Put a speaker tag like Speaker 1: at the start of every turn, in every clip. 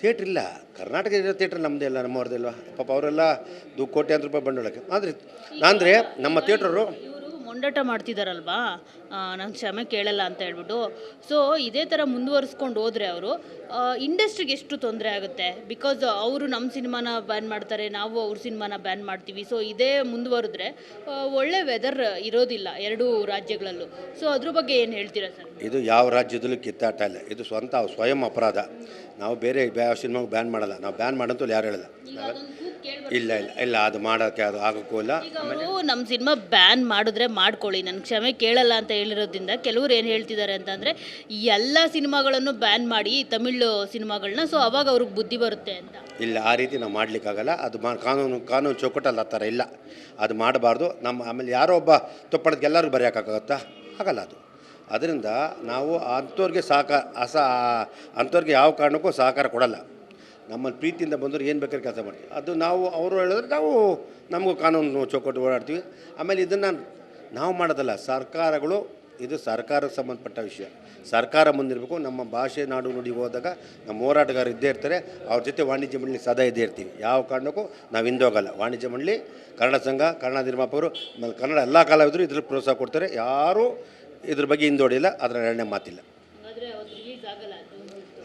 Speaker 1: Theatre ಇಲ್ಲ. ಕರ್ನಾಟಕ ಇರೋ theatre ನಮ್ಮದೇ ಇಲ್ಲ ನಮ್ಮವ್ರದ್ದೆಲ್ಲ ಪಾಪ ಅವರೆಲ್ಲ ದು ಕೋಟ್ಯಾಂತರ ರೂಪಾಯಿ ಬಂಡವಾಳಕ್ಕೆ ಆದರೆ ಅಂದರೆ ನಮ್ಮ ಥಿಯೇಟ್ರರು
Speaker 2: ಇವರು ಮೊಂಡಾಟ ಮಾಡ್ತಿದ್ದಾರಲ್ವಾ ನಾನು ಕ್ಷಮೆ ಕೇಳಲ್ಲ ಅಂತ ಹೇಳ್ಬಿಟ್ಟು. ಸೊ ಇದೇ ಥರ ಮುಂದುವರಿಸ್ಕೊಂಡು ಹೋದರೆ ಅವರು ಇಂಡಸ್ಟ್ರಿಗೆ ಎಷ್ಟು ತೊಂದರೆ ಆಗುತ್ತೆ? ಬಿಕಾಸ್ ಅವರು ನಮ್ಮ ಸಿನಿಮಾನ ಬ್ಯಾನ್ ಮಾಡ್ತಾರೆ ನಾವು ಅವ್ರ ಸಿನಿಮಾನ ಬ್ಯಾನ್ ಮಾಡ್ತೀವಿ. ಸೊ ಇದೇ ಮುಂದುವರೆದ್ರೆ ಒಳ್ಳೆ ವೆದರ್ ಇರೋದಿಲ್ಲ ಎರಡೂ ರಾಜ್ಯಗಳಲ್ಲೂ. ಸೊ ಅದ್ರ ಬಗ್ಗೆ ಏನು ಹೇಳ್ತೀರಾ ಸರ್?
Speaker 1: ಇದು ಯಾವ ರಾಜ್ಯದಲ್ಲೂ ಕಿತ್ತಾಟ ಇಲ್ಲ. ಇದು ಸ್ವಂತ ಸ್ವಯಂ ಅಪರಾಧ. ನಾವು ಬೇರೆ ಯಾವ ಸಿನಿಮಾಗೆ ಬ್ಯಾನ್ ಮಾಡಲ್ಲ. ನಾವು ಬ್ಯಾನ್ ಮಾಡಂತೂ ಯಾರು ಹೇಳಲ್ಲ. ಇಲ್ಲ ಇಲ್ಲ ಇಲ್ಲ ಅದು ಮಾಡೋಕ್ಕೆ ಅದು ಆಗೋಕ್ಕೂ ಇಲ್ಲ.
Speaker 2: ನಮ್ಮ ಸಿನಿಮಾ ಬ್ಯಾನ್ ಮಾಡಿದ್ರೆ ಮಾಡ್ಕೊಳ್ಳಿ. ನನ್ನ ಕ್ಷಮೆ ಕೇಳಲ್ಲ ಅಂತ ಹೇಳಿರೋದ್ರಿಂದ ಕೆಲವ್ರು ಏನು ಹೇಳ್ತಿದ್ದಾರೆ ಅಂತಂದರೆ, ಎಲ್ಲ ಸಿನಿಮಾಗಳನ್ನು ಬ್ಯಾನ್ ಮಾಡಿ ತಮಿಳು ಸಿನಿಮಾಗಳನ್ನ ಸೊ ಅವಾಗ ಅವ್ರಿಗೆ ಬುದ್ಧಿ ಬರುತ್ತೆ ಅಂತ.
Speaker 1: ಇಲ್ಲ, ಆ ರೀತಿ ನಾವು ಮಾಡಲಿಕ್ಕಾಗಲ್ಲ. ಅದು ಮಾ, ಕಾನೂನು ಕಾನೂನು ಚೌಕಟ್ಟಲ್ಲ ಆ ಥರ ಇಲ್ಲ. ಅದು ಮಾಡಬಾರ್ದು. ನಮ್ಮ, ಆಮೇಲೆ ಯಾರೋ ಒಬ್ಬ ತಪ್ಪಡಕ್ಕೆ ಎಲ್ಲರಿಗೂ ಬರೆಯೋಕ್ಕಾಗತ್ತಾ? ಆಗಲ್ಲ ಅದು. ಅದರಿಂದ ನಾವು ಅಂಥವ್ರಿಗೆ ಸಹಕಾರ ಅಸ, ಅಂಥವ್ರಿಗೆ ಯಾವ ಕಾರಣಕ್ಕೂ ಸಹಕಾರ ಕೊಡಲ್ಲ. ನಮ್ಮಲ್ಲಿ ಪ್ರೀತಿಯಿಂದ ಬಂದವರು ಏನು ಬೇಕಾದ್ರೆ ಕೆಲಸ ಮಾಡ್ತೀವಿ. ಅದು ನಾವು, ಅವರು ಹೇಳಿದ್ರೆ ನಾವು ನಮಗೂ ಕಾನೂನು ಚೌಕಟ್ಟು ಓಡಾಡ್ತೀವಿ. ಆಮೇಲೆ ಇದನ್ನು ನಾವು ಮಾಡೋದಲ್ಲ, ಸರ್ಕಾರಗಳು, ಇದು ಸರ್ಕಾರಕ್ಕೆ ಸಂಬಂಧಪಟ್ಟ ವಿಷಯ. ಸರ್ಕಾರ ಮುಂದಿರಬೇಕು, ನಮ್ಮ ಭಾಷೆ ನಾಡು ನುಡಿ ಹೋದಾಗ ನಮ್ಮ ಹೋರಾಟಗಾರರು ಇದ್ದೇ ಇರ್ತಾರೆ, ಅವ್ರ ಜೊತೆ ವಾಣಿಜ್ಯ ಮಂಡಳಿ ಸದಾ ಇದ್ದೇ ಇರ್ತೀವಿ. ಯಾವ ಕಾರಣಕ್ಕೂ ನಾವು ಹಿಂದೋಗಲ್ಲ ವಾಣಿಜ್ಯ ಮಂಡಳಿ, ಕನ್ನಡ ಸಂಘ, ಕನ್ನಡ ನಿರ್ಮಾಪಕರು ಕನ್ನಡ ಎಲ್ಲ ಕಲಾವಿದರು ಇದ್ರಲ್ಲಿ ಪ್ರೋತ್ಸಾಹ ಕೊಡ್ತಾರೆ. ಯಾರೂ ಇದ್ರ ಬಗ್ಗೆ ಹಿಂದೋಡಿಲ್ಲ ಅದರ ಎರಡನೇ ಮಾತಿಲ್ಲ.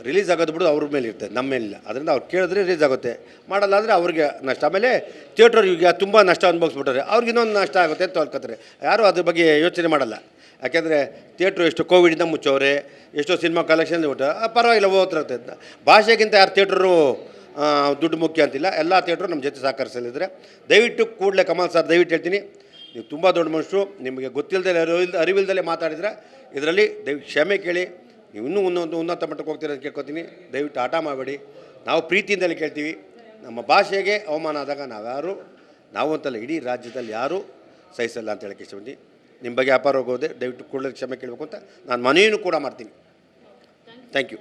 Speaker 2: ರಿಲೀಸ್
Speaker 1: ಆಗೋದು ಬಿಡೋದು ಅವ್ರ ಮೇಲೆ ಇರ್ತದೆ, ನಮ್ಮ ಮೇಲಿಲ್ಲ. ಅದರಿಂದ ಅವ್ರು ಕೇಳಿದ್ರೆ ರಿಲೀಸ್ ಆಗುತ್ತೆ. ಮಾಡಲ್ಲ ಅಂದರೆ ಅವ್ರಿಗೆ ನಷ್ಟ. ಆಮೇಲೆ ಥಿಯೇಟರ್ ಈಗ ತುಂಬ ನಷ್ಟ ಅನುಭವಿಸ್ಬಿಟ್ಟಾರೆ ಅವ್ರಿಗೆ ಇನ್ನೊಂದು ನಷ್ಟ ಆಗುತ್ತೆ ಅಂತ ಅನ್ಕೋತಾರೆ ಯಾರೂ ಅದ್ರ ಬಗ್ಗೆ ಯೋಚನೆ ಮಾಡಲ್ಲ. ಯಾಕೆಂದರೆ ಥಿಯೇಟ್ರು ಎಷ್ಟು ಕೋವಿಡಿಂದ ಮುಚ್ಚೋರೆ ಎಷ್ಟೋ ಸಿನಿಮಾ ಕಲೆಕ್ಷನ್ ಬಿಟ್ಟು ಪರವಾಗಿಲ್ಲ ಹೋಗ್ತಿರುತ್ತೆ ಭಾಷೆಗಿಂತ ಯಾರು ಥಿಯೇಟ್ರು ದುಡ್ಡು ಮುಖ್ಯ ಅಂತಿಲ್ಲ. ಎಲ್ಲ ಥಿಯೇಟ್ರು ನಮ್ಮ ಜೊತೆ ಸಹಕರಿಸಲಿದ್ರೆ. ದಯವಿಟ್ಟು ಕೂಡಲೇ ಕಮಲ್ ಸರ್ ದಯವಿಟ್ಟು ಹೇಳ್ತೀನಿ, ನೀವು ತುಂಬ ದೊಡ್ಡ ಮನುಷ್ಯರು, ನಿಮಗೆ ಗೊತ್ತಿಲ್ಲದೆ ಅರಿವಿಲ್ಲದಲ್ಲೇ ಮಾತಾಡಿದ್ರೆ, ಇದರಲ್ಲಿ ದಯವಿಟ್ಟು ಕ್ಷಮೆ ಕೇಳಿ ನೀವು ಇನ್ನೂ ಒಂದೊಂದು ಉನ್ನತ ಮಟ್ಟಕ್ಕೆ ಹೋಗ್ತೀರ ಅಂತ ಕೇಳ್ಕೊತೀನಿ. ದಯವಿಟ್ಟು ಆಟ ಮಾಡಬೇಡಿ. ನಾವು ಪ್ರೀತಿಯಿಂದಲೇ ಕೇಳ್ತೀವಿ. ನಮ್ಮ ಭಾಷೆಗೆ ಅವಮಾನ ಆದಾಗ ನಾವ್ಯಾರು? ನಾವು ಅಂತಲ್ಲ ಇಡೀ ರಾಜ್ಯದಲ್ಲಿ ಯಾರೂ ಸಹಿಸಲ್ಲ ಅಂತ ಹೇಳಕ್ಕೆ ಇಷ್ಟಪಡ್ತೀನಿ. ನಿಮ್ಮ ಬಗ್ಗೆ ಅಪಾರ ಹೋಗೋದೆ ದಯವಿಟ್ಟು ಕೂಡಲೇ ಕ್ಷಮೆ ಕೇಳಬೇಕು ಅಂತ ನಾನು ಮನೆಯನ್ನು ಕೂಡ ಮಾಡ್ತೀನಿ. ಥ್ಯಾಂಕ್ ಯು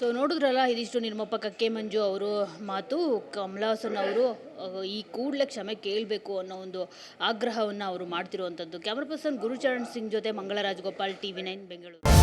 Speaker 2: ಸೊ ನೋಡಿದ್ರಲ್ಲ ಇದಿಷ್ಟು ನಿರ್ಮಪ್ಪ ಕಕ್ಕೆ ಮಂಜು ಅವರು ಮಾತು, ಕಮಲಾಸನ್ ಅವರು ಈ ಕೂಡಲೇ ಕ್ಷಮೆ ಕೇಳಬೇಕು ಅನ್ನೋ ಒಂದು ಆಗ್ರಹವನ್ನು ಅವರು ಮಾಡ್ತಿರುವಂಥದ್ದು. ಕ್ಯಾಮ್ರಾ ಪರ್ಸನ್ ಗುರುಚರಣ್ ಸಿಂಗ್ ಜೊತೆ Mangalraj Gopal T V nine, Bengaluru.